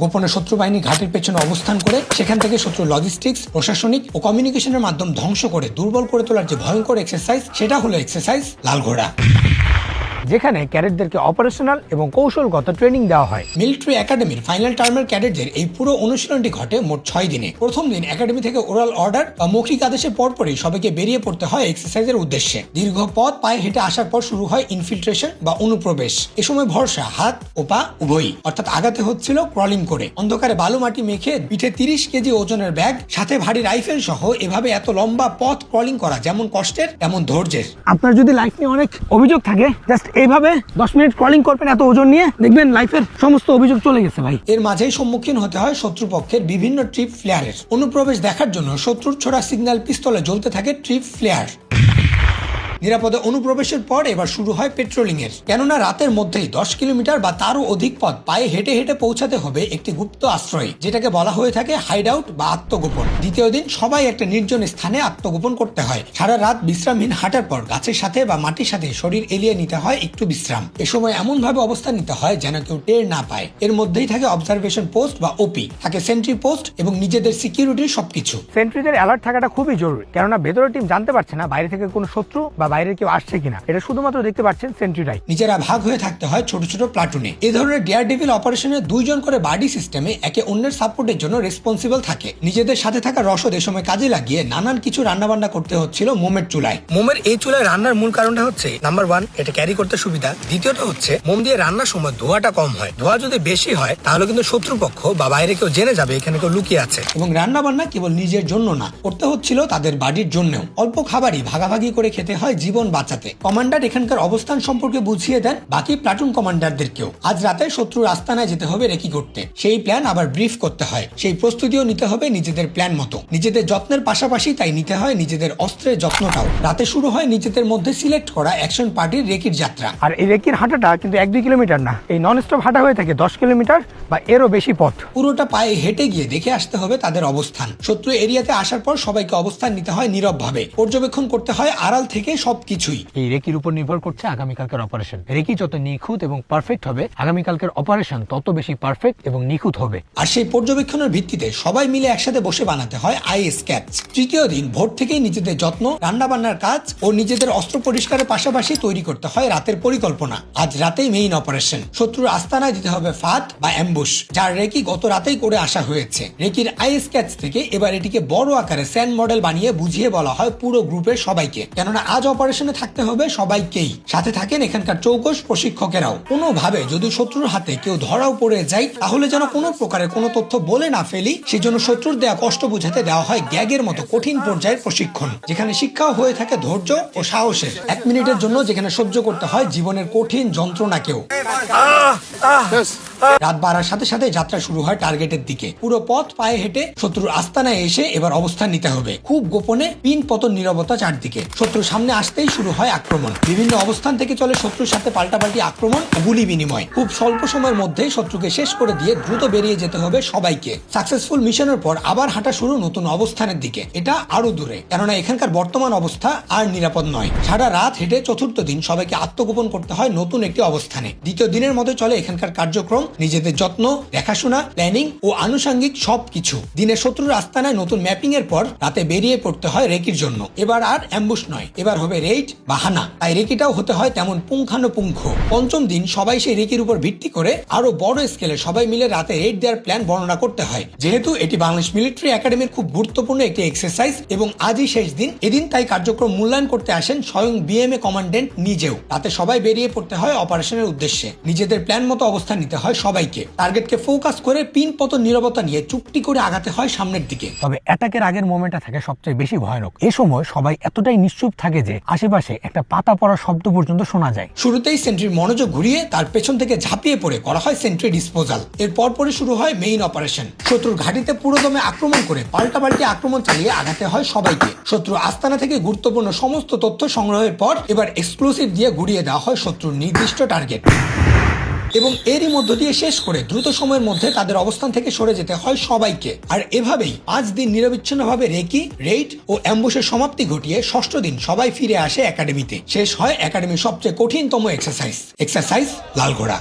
গোপনে শত্রু বাহিনী ঘাটের পেছনে অবস্থান করে, সেখান থেকে শত্রু লজিস্টিক্স প্রশাসনিক ও কমিউনিকেশনের মাধ্যম ধ্বংস করে, দুর্বল করে তোলার যে ভয়ঙ্কর এক্সারসাইজ সেটা হলো এক্সারসাইজ লাল ঘোড়া যেখানে ক্যাডেটদেরকে অপারেশনাল এবং কৌশলগত ট্রেনিং দেওয়া হয়। মিলিটারি একাডেমির ফাইনাল টার্মের ক্যাডেটদের এই পুরো অনুশীলনটি ঘটে মোট ছয় দিনে। প্রথম দিন একাডেমি থেকে ওরাল অর্ডার বা মৌখিক আদেশের পরপরই সবাইকে বেরিয়ে পড়তে হয় এক্সারসাইজের উদ্দেশ্যে। দীর্ঘ পথ পায়ে হেঁটে আসার পর শুরু হয় ইনফিল্ট্রেশন বা অনুপ্রবেশ। এ সময় ভরসা হাত ও পা উভয়ই। অর্থাৎ আগাতে হচ্ছিল ক্রলিং করে। অন্ধকারে বালু মাটি মেখে পিঠে তিরিশ কেজি ওজনের ব্যাগ সাথে ভারী রাইফেল সহ এভাবে এত লম্বা পথ ক্রলিং করা যেমন কষ্টের তেমন ধৈর্যের। আপনার যদি লাইফ নিয়ে অনেক অভিযোগ থাকে জাস্ট এইভাবে দশ মিনিট ক্রলিং করবেন এত ওজন নিয়ে, দেখবেন লাইফের সমস্ত অভিযোগ চলে গেছে ভাই। এর মাঝেই সম্মুখীন হতে হয় শত্রুপক্ষের বিভিন্ন ট্রিপ ফ্লেয়ারের অনুপ্রবেশ দেখার জন্য শত্রুর ছোড়া সিগন্যাল পিস্তলে জ্বলতে থাকে ট্রিপ ফ্লেয়ার নিরাপদে অনুপ্রবেশের পর এবার শুরু হয় পেট্রোলিং এর কেননা রাতের মধ্যেই দশ কিলোমিটার বা তারও অধিক পথ পায়ে হেঁটে হেঁটে পৌঁছাতে হবে একটি গুপ্ত আশ্রয়, যেটাকে বলা হয়ে থাকে হাইড আউট বা আত্মগোপন। দ্বিতীয় দিন সবাই একটা নির্জন স্থানে আত্মগোপন করতে হয়। সারা রাত বিশ্রামহীন হাঁটার পর গাছের সাথে বা মাটির সাথে শরীর এলিয়ে নিতে হয় একটু বিশ্রাম। এ সময় এমন ভাবে অবস্থান নিতে হয় যেন কেউ টের না পায়। এর মধ্যেই থাকে অবজারভেশন পোস্ট বা ওপি থাকে সেন্ট্রি পোস্ট এবং নিজেদের সিকিউরিটির সবকিছু। সেন্ট্রিদের অ্যালার্ট থাকাটা খুবই জরুরি, কেননা ভেতরের টিম জানতে পারছে না বাইরে থেকে কোনো শত্রু বা বাইরে কেউ আসছে কিনা? এটা শুধুমাত্র দেখতে পাচ্ছেন সেন্ট্রিরাই নিজেরা ভাগ হয়ে থাকতে হয় ছোট ছোট প্লাটুনে। এই ধরনের ডিয়ার ডেভিল অপারেশনে দুইজন করে বাডি সিস্টেমে একে অন্যের সাপোর্টের জন্য রেসপন্সিবল থাকে। নিজেদের সাথে থাকা রসদ এ সময় কাজে লাগিয়ে নানান কিছু রান্নাবান্না করতে হচ্ছিল মোমের চুলায়। মোমের এই চুলায় রান্নার মূল কারণটা হচ্ছে নাম্বার ওয়ান এটা ক্যারি করতে সুবিধা। দ্বিতীয়টা হচ্ছে, মোম দিয়ে রান্নার সময় ধোঁয়াটা কম হয়। ধোঁয়া যদি বেশি হয়, তাহলে কিন্তু শত্রুপক্ষ বা বাইরে কেউ জেনে যাবে এখানে কেউ লুকিয়ে আছে। এবং রান্না বান্না কেবল নিজের জন্য না, করতে হচ্ছিল তাদের বাড়ির জন্যও। অল্প খাবারই ভাগাভাগি করে খেতে হয় জীবন বাঁচাতে। কমান্ডার এখানকার অবস্থান সম্পর্কে বুঝিয়ে দেন বাকি প্লাটুন কমান্ডারদেরকেও। আজ রাতে শত্রুর আস্তানায় যেতে হবে রেকি করতে। সেই প্ল্যান আবার ব্রিফ করতে হয়। সেই প্রস্তুতিও নিতে হবে নিজেদের প্ল্যান মতো। নিজেদের যত্নের পাশাপাশি তাই নিতে হয় নিজেদের অস্ত্রের যত্নটাও। রাতে শুরু হয় নিজেদের মধ্যে সিলেক্ট করা অ্যাকশন পার্টির রেকির যাত্রা। আর এই রেকির হাঁটাটা কিন্তু এক দুই কিলোমিটার না। এই নন স্টপ হাঁটা হয়ে থাকে দশ কিলোমিটার বা এরও বেশি পথ। পুরোটা পায়ে হেঁটে গিয়ে দেখে আসতে হবে তাদের অবস্থান। শত্রু এরিয়াতে আসার পর সবাইকে অবস্থান নিতে হয় নীরব ভাবে পর্যবেক্ষণ করতে হয় আড়াল থেকে সবকিছুই। এই রেকির উপর নির্ভর করছে আগামীকালকের অপারেশন রেকি যত নিখুঁত এবং পারফেক্ট হবে আগামীকালকের অপারেশন তত বেশি পারফেক্ট এবং নিখুঁত হবে। আর সেই পর্যবেক্ষণের ভিত্তিতে সবাই মিলে একসাথে বসে বানাতে হয় আইএস ক্যাচ। তৃতীয় দিন ভোর থেকেই নিজেদের যত্ন রান্না বান্নার কাজ ও নিজেদের অস্ত্র পরিষ্কারের পাশাপাশি তৈরি করতে হয় রাতের পরিকল্পনা। আজ রাতেই মেইন অপারেশন শত্রুর আস্তানায় দিতে হবে ফাঁদ বা অ্যাম্বুশ যার রেকি গত রাতেই করে আসা হয়েছে। রেকির আইএস ক্যাচ থেকে এবার এটিকে বড় আকারে স্যান্ড মডেল বানিয়ে বুঝিয়ে বলা হয় পুরো গ্রুপের সবাইকে। কেননা আজ অপারেশনে থাকতে হবে সবাইকেই। সাথে থাকেন এখানকার চৌকস প্রশিক্ষকেরাও। কোনোভাবে যদি শত্রুর হাতে কেউ ধরাও পড়ে যায় তাহলে যেন কোনো প্রকারের কোনো তথ্য বলে না ফেলি সেজন্য শত্রুর দেয়া কষ্ট বুঝাতে দেওয়া হয় গ্যাগের মতো কঠিন পর্যায়ের প্রশিক্ষণ। যেখানে শিক্ষাও হয়ে থাকে ধৈর্য ও সাহসের। এক মিনিটের জন্য যেখানে সহ্য করতে হয় জীবনের কঠিন যন্ত্রণাকেও। রাত বাড়ার সাথে সাথে যাত্রা শুরু হয় টার্গেটের দিকে। পুরো পথ পায়ে হেঁটে শত্রুর আস্তানায় এসে এবার অবস্থান নিতে হবে। খুব গোপনে পিন পতন নিরবতা চারদিকে। শত্রুর সামনে আসতেই শুরু হয় আক্রমণ। বিভিন্ন অবস্থান থেকে চলে শত্রুর সাথে পাল্টাপাল্টি আক্রমণ ও গুলি বিনিময়। খুব স্বল্প সময়ের মধ্যে শত্রুকে শেষ করে দিয়ে দ্রুত বেরিয়ে যেতে হবে সবাইকে। সাকসেসফুল মিশনের পর আবার হাঁটা শুরু নতুন অবস্থানের দিকে। এটা আরও দূরে। কেননা এখানকার বর্তমান অবস্থা আর নিরাপদ নয়। সারা রাত হেঁটে চতুর্থ দিন সবাইকে আত্মগোপন করতে হয় নতুন একটি অবস্থানে। দ্বিতীয় দিনের মতো চলে এখানকার কার্যক্রম নিজেদের যত্ন, দেখাশোনা প্ল্যানিং ও আনুষঙ্গিক সবকিছু। দিনে শত্রুর আস্তানায় নতুন ম্যাপিং এর পর রাতে বেরিয়ে পড়তে হয় রেকির জন্য। এবার আর অ্যাম্বুশ নয়, এবার হবে রেইড বা হানা। তাই রেকিটাও হতে হয় তেমন পুঙ্খানুপুঙ্খ। পঞ্চম দিন সবাই সেই রেকির উপর ভিত্তি করে আরও বড় স্কেলে সবাই মিলে রাতে রেড দেওয়ার প্ল্যান বর্ণনা করতে হয়। যেহেতু এটি বাংলাদেশ মিলিটারি একাডেমির খুব গুরুত্বপূর্ণ একটি এক্সারসাইজ এবং আজই শেষ দিন, এদিন তাই কার্যক্রম মূল্যায়ন করতে আসেন স্বয়ং বিএমএ কমান্ডেন্ট নিজেও। তাতে সবাই বেরিয়ে পড়তে হয় অপারেশনের উদ্দেশ্যে। নিজেদের প্ল্যান মতো অবস্থান নিতে হয় সবাইকে। টার্গেটকে ফোকাস করে পিন পতন নিরবতা নিয়ে চুপটি করে আগাতে হয় সামনের দিকে। তবে অ্যাটাকের আগের মোমেন্টটা থাকে সবচেয়ে বেশি ভয়ানক। এ সময় সবাই এতটাই নিশ্চুপ থাকে যে আশেপাশে একটা পাতা পড়ার শব্দ পর্যন্ত শোনা যায়। শুরুতেই সেন্ট্রির মনোযোগ ঘুরিয়ে তার পেছন থেকে ঝাঁপিয়ে পড়ে করা হয় সেন্ট্রি ডিসপোজাল এর পরপরই শুরু হয় মেইন অপারেশন শত্রুর ঘাটিতে পুরোদমে আক্রমণ করে পাল্টাপাল্টি আক্রমণ চালিয়ে আগাতে হয় সবাইকে। শত্রু আস্তানা থেকে গুরুত্বপূর্ণ সমস্ত তথ্য সংগ্রহের পর এবার এক্সক্লুসিভ দিয়ে ঘুরিয়ে দেওয়া হয় শত্রুর নির্দিষ্ট টার্গেট এবং এরই মধ্য দিয়ে শেষ করে দ্রুত সময়ের মধ্যে তাদের অবস্থান থেকে সরে যেতে হয় সবাইকে। আর এভাবেই পাঁচ দিন নিরবিচ্ছিন্নভাবে রেকি, রেইড ও অ্যাম্বুসের সমাপ্তি ঘটিয়ে ষষ্ঠ দিন সবাই ফিরে আসে একাডেমিতে। শেষ হয় একাডেমির সবচেয়ে কঠিনতম এক্সারসাইজ এক্সারসাইজ লাল ঘোড়া